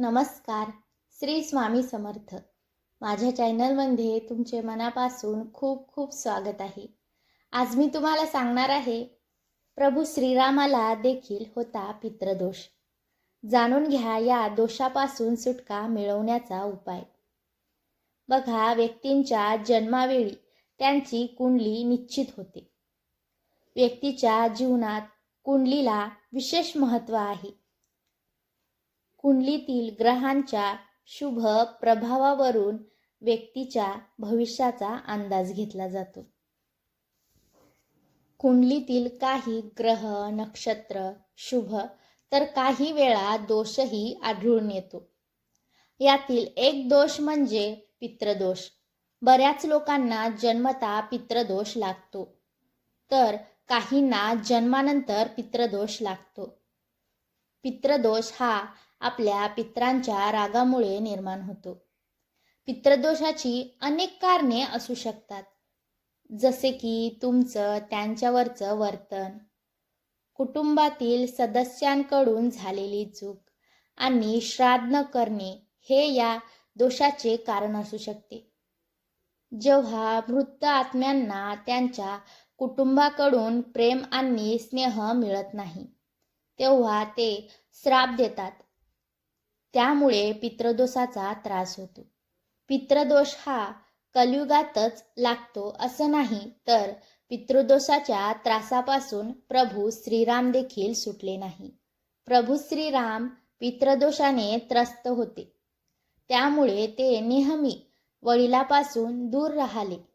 नमस्कार. श्री स्वामी समर्थ. माझ्या चॅनलमध्ये तुमचे मनापासून खूप खूप स्वागत आहे. आज मी तुम्हाला सांगणार आहे प्रभू श्रीरामाला देखील होता पितृदोष. जाणून घ्या या दोषापासून सुटका मिळवण्याचा उपाय. बघा व्यक्तींच्या जन्मावेळी त्यांची कुंडली निश्चित होते. व्यक्तीच्या जीवनात कुंडलीला विशेष महत्त्व आहे. कुंडलीतील ग्रहांच्या शुभ प्रभावावरून व्यक्तीच्या भविष्याचा अंदाज घेतला जातो. कुंडलीतील काही ग्रह नक्षत्र शुभ तर काही वेळा दोषही आढळून येतो. यातील एक दोष म्हणजे पितृदोष बऱ्याच लोकांना जन्मता पित्रदोष लागतो. तर काहींना जन्मानंतर पितृदोष लागतो. पितृदोष हा आपल्या पित्रांच्या रागामुळे निर्माण होतो. पित्रदोषाची अनेक कारणे असू शकतात. जसे की तुमचं त्यांच्यावरचं वर्तन कुटुंबातील सदस्यांकडून झालेली चूक आणि श्राद्ध न करणे हे या दोषाचे कारण असू शकते. जेव्हा मृत आत्म्यांना त्यांच्या कुटुंबाकडून प्रेम आणि स्नेह मिळत नाही तेव्हा ते श्राप देतात. त्यामुळे पितृदोषाचा त्रास होतो. पितृदोष हा कलियुगातच लागतो असं नाही तर पितृदोषाच्या त्रासापासून प्रभू श्रीराम देखील सुटले नाही. प्रभू श्रीराम पितृदोषाने त्रस्त होते. त्यामुळे ते नेहमी वडिलापासून दूर राहिले.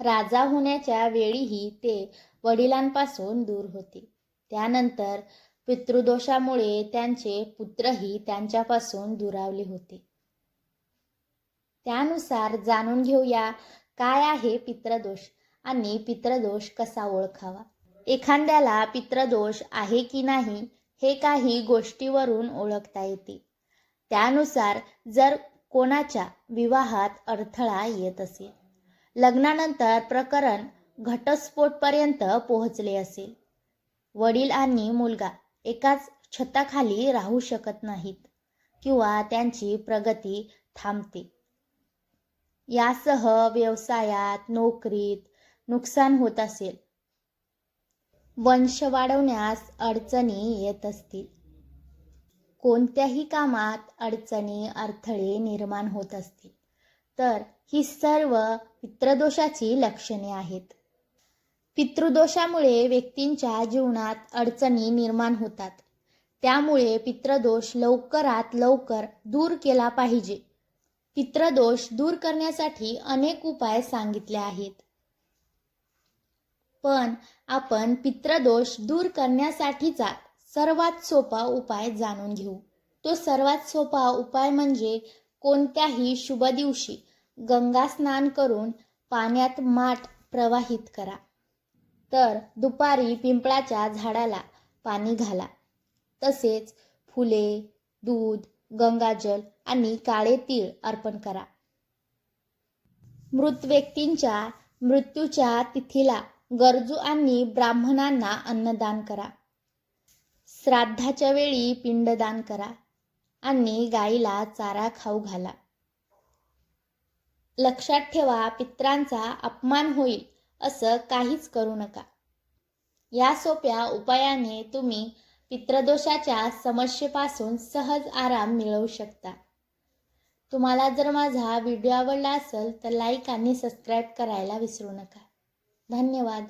राजा होण्याच्या वेळीही ते वडिलांपासून दूर होते. त्यानंतर पितृदोषामुळे त्यांचे पुत्रही त्यांच्यापासून दुरावले होते. त्यानुसार जाणून घेऊया काय आहे पितृदोष आणि पितृदोष कसा ओळखावा. एखाद्याला पितृदोष आहे की नाही हे काही गोष्टीवरून ओळखता येते. त्यानुसार जर कोणाच्या विवाहात अडथळा येत असेल लग्नानंतर प्रकरण घटस्फोटपर्यंत पोहोचले असेल. वडील आणि मुलगा एकाच छताखाली राहू शकत नाहीत किंवा त्यांची प्रगती थांबते. यासह व्यवसायात नोकरीत नुकसान होत असेल. वंश वाढवण्यास अडचणी येत असतील. कोणत्याही कामात अडचणी अडथळे निर्माण होत असतील. तर ही सर्व पित्रदोषाची लक्षणे आहेत. पितृदोषामुळे व्यक्तींच्या जीवनात अडचणी निर्माण होतात. त्यामुळे पितृदोष लवकरात लवकर दूर केला पाहिजे. पितृदोष दूर करण्यासाठी अनेक उपाय सांगितले आहेत. पण आपण पितृदोष दूर करण्यासाठीचा सर्वात सोपा उपाय जाणून घेऊ. तो सर्वात सोपा उपाय म्हणजे कोणत्याही शुभ दिवशी गंगा स्नान करून पाण्यात माठ प्रवाहित करा. तर दुपारी पिंपळाच्या झाडाला पाणी घाला. तसेच फुले दूध गंगाजल आणि काळे तीळ अर्पण करा. मृत व्यक्तींच्या मृत्यूच्या तिथीला गरजू आणि ब्राह्मणांना अन्नदान करा. श्राद्धाच्या वेळी पिंडदान करा आणि गाईला चारा खाऊ घाला. लक्षात ठेवा पित्रांचा अपमान होईल. असं काहीच करू नका. या सोप्या उपायाने तुम्ही पितृदोषाच्या समस्येपासून सहज आराम मिळवू शकता. तुम्हाला जर माझा व्हिडिओ आवडला असेल तर लाईक आणि सबस्क्राईब करायला विसरू नका. धन्यवाद.